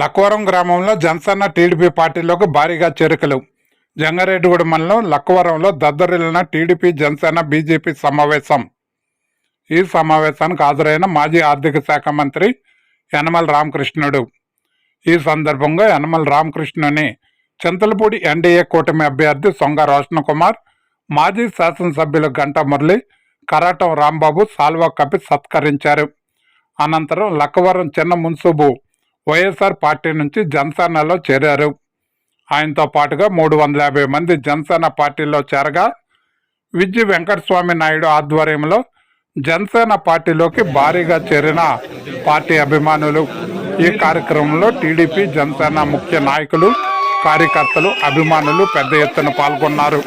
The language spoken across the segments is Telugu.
లక్కవరం గ్రామంలో జనసేన టీడీపీ పార్టీలోకి భారీగా చేరికలు. జంగారెడ్డిగూడ మండలం లక్కవరంలో దద్దరిల్లిన టీడీపీ జనసేన బీజేపీ సమావేశం. ఈ సమావేశానికి హాజరైన మాజీ ఆర్థిక శాఖ మంత్రి యనమల రామకృష్ణుడు. ఈ సందర్భంగా యనమల రామకృష్ణుని చింతలపూడి ఎన్డీఏ కూటమి అభ్యర్థి సొంగ రోషన్ కుమార్ మాజీ శాసనసభ్యులు గంటా మురళి కరాటం రాంబాబు సాల్వా కపి సత్కరించారు. అనంతరం లక్కవరం చిన్న మున్సూబు వైఎస్ఆర్ పార్టీ నుంచి జనసేనలో చేరారు. ఆయనతో పాటుగా మూడు వందల యాభై మంది జనసేన పార్టీలో చేరగా విజయ వెంకటస్వామి నాయుడు ఆధ్వర్యంలో జనసేన పార్టీలోకి భారీగా చేరిన పార్టీ అభిమానులు. ఈ కార్యక్రమంలో టీడీపీ జనసేన ముఖ్య నాయకులు కార్యకర్తలు అభిమానులు పెద్ద ఎత్తున పాల్గొన్నారు.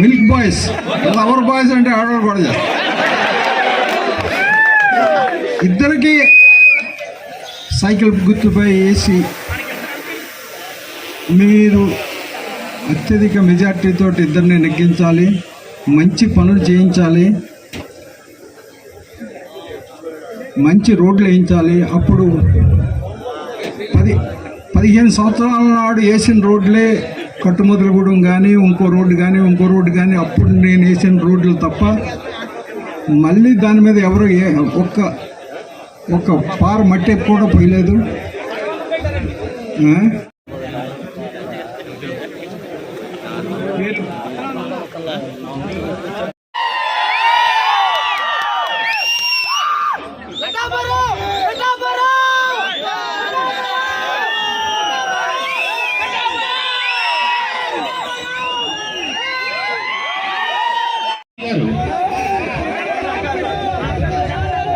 మిల్క్ బాయ్స్ లవర్ బాయ్స్ అంటే ఆర్డర్ కూడా ఇద్దరికి సైకిల్ గుర్తుపై వేసి మీరు అత్యధిక మెజార్టీతో ఇద్దరిని నెగ్గించాలి మంచి పనులు చేయించాలి మంచి రోడ్లు వేయించాలి. అప్పుడు పది పదిహేను సంవత్సరాల నాడు వేసిన రోడ్లే కట్టుమొదలగూడెం కానీ ఇంకో రోడ్డు కానీ ఇంకో రోడ్డు కానీ అప్పుడు నేను వేసిన రోడ్లు తప్ప మళ్ళీ దాని మీద ఎవరు ఏ ఒక్క ఒక్క పార మట్టి కూడా పోయలేదు.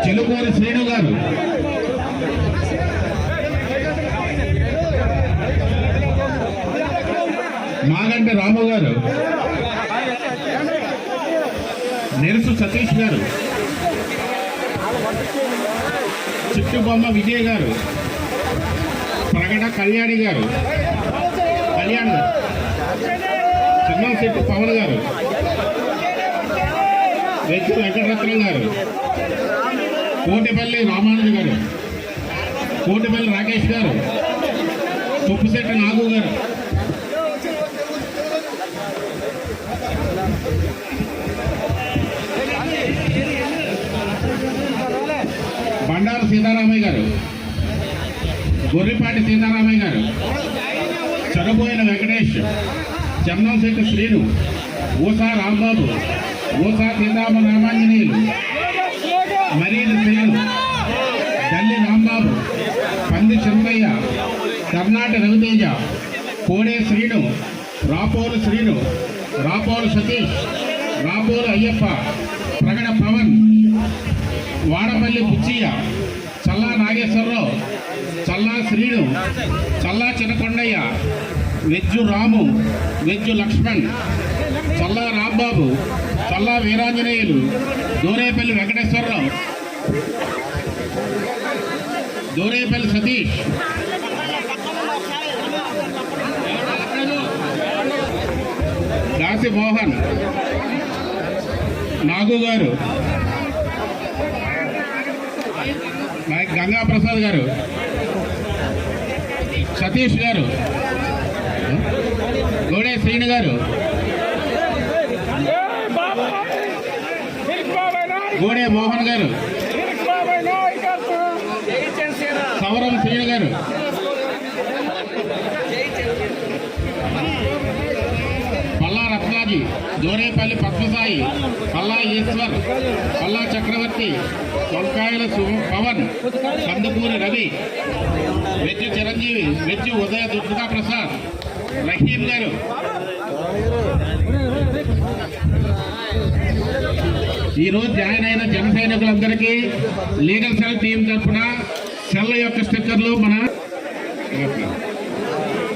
చిలుకూరి శ్రీను గారు. మాగంటి రాము గారు. నెరుసు సతీష్ గారు. చిట్టుబొమ్మ విజయ్ గారు. ప్రగట కళ్యాణి గారు. కళ్యాణ్ గారు. చిన్నంశెట్టి పవన్ గారు. వెచ్చి వెంకటరత్నం గారు. కోటిపల్లి రామానుజు గారు కోటిపల్లి రాకేష్ గారు తుప్పుశెట్టి నాగు గారు. బండారు సీతారామయ్య గారు గొర్రెపాటి సీతారామయ్య గారు చనిపోయిన వెంకటేష్ చెన్నంశెట్టి శ్రీను ఊసా రాంబాబు ఊసా సీతారామ రామాంజనేయులు మరీన్ శ్రీను తల్లి రాంబాబు పంది చింతయ్య కర్ణాట రవితేజ కోడే శ్రీను రాపోలు శ్రీను రాపోలు సతీష్ రాపోలు అయ్యప్ప ప్రగడ పవన్ వాడపల్లి బుచ్చయ్య చల్లా నాగేశ్వరరావు చల్లా శ్రీను చల్లా చిన్నకొండయ్య వెజ్జు రాము వెజ్జు లక్ష్మణ్ చల్లా రాంబాబు పల్లా వీరాంజనేయులు దూరేపల్లి వెంకటేశ్వరరావు దూరేపల్లి సతీష్. దాసి మోహన్ నాగు గారు గంగా ప్రసాద్ గారు సతీష్ గారు గోడే శ్రీను గారు గోడే మోహన్ గారు. సవరం శ్రీను గారు. పల్లా రత్నాజీ దోరేపల్లి పద్మసాయి పల్లా ఈశ్వర్ పల్లా చక్రవర్తి వంకాయల పవన్ కందుకూరి రవి వెజ్జు చిరంజీవి వెజ్జు ఉదయ దుర్గా ప్రసాద్ రహీం గారు. ఈ రోజు జాయిన్ అయిన జన సైనికులందరికీ లీగల్ సెల్ టీం తరఫున సెల్ యొక్క స్టిక్కర్లు మన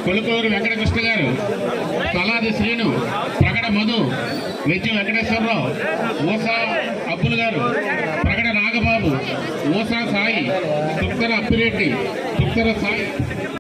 కొలుకూరు వెంకటకృష్ణ గారు తలాది శ్రీను ప్రగడ మధు వెజ్జి వెంకటేశ్వరరావు ఊసా అబ్బుల్ గారు ప్రగడ నాగబాబు ఊసా సాయి తుక్కర అప్పిరెడ్డి తుక్కర సాయి.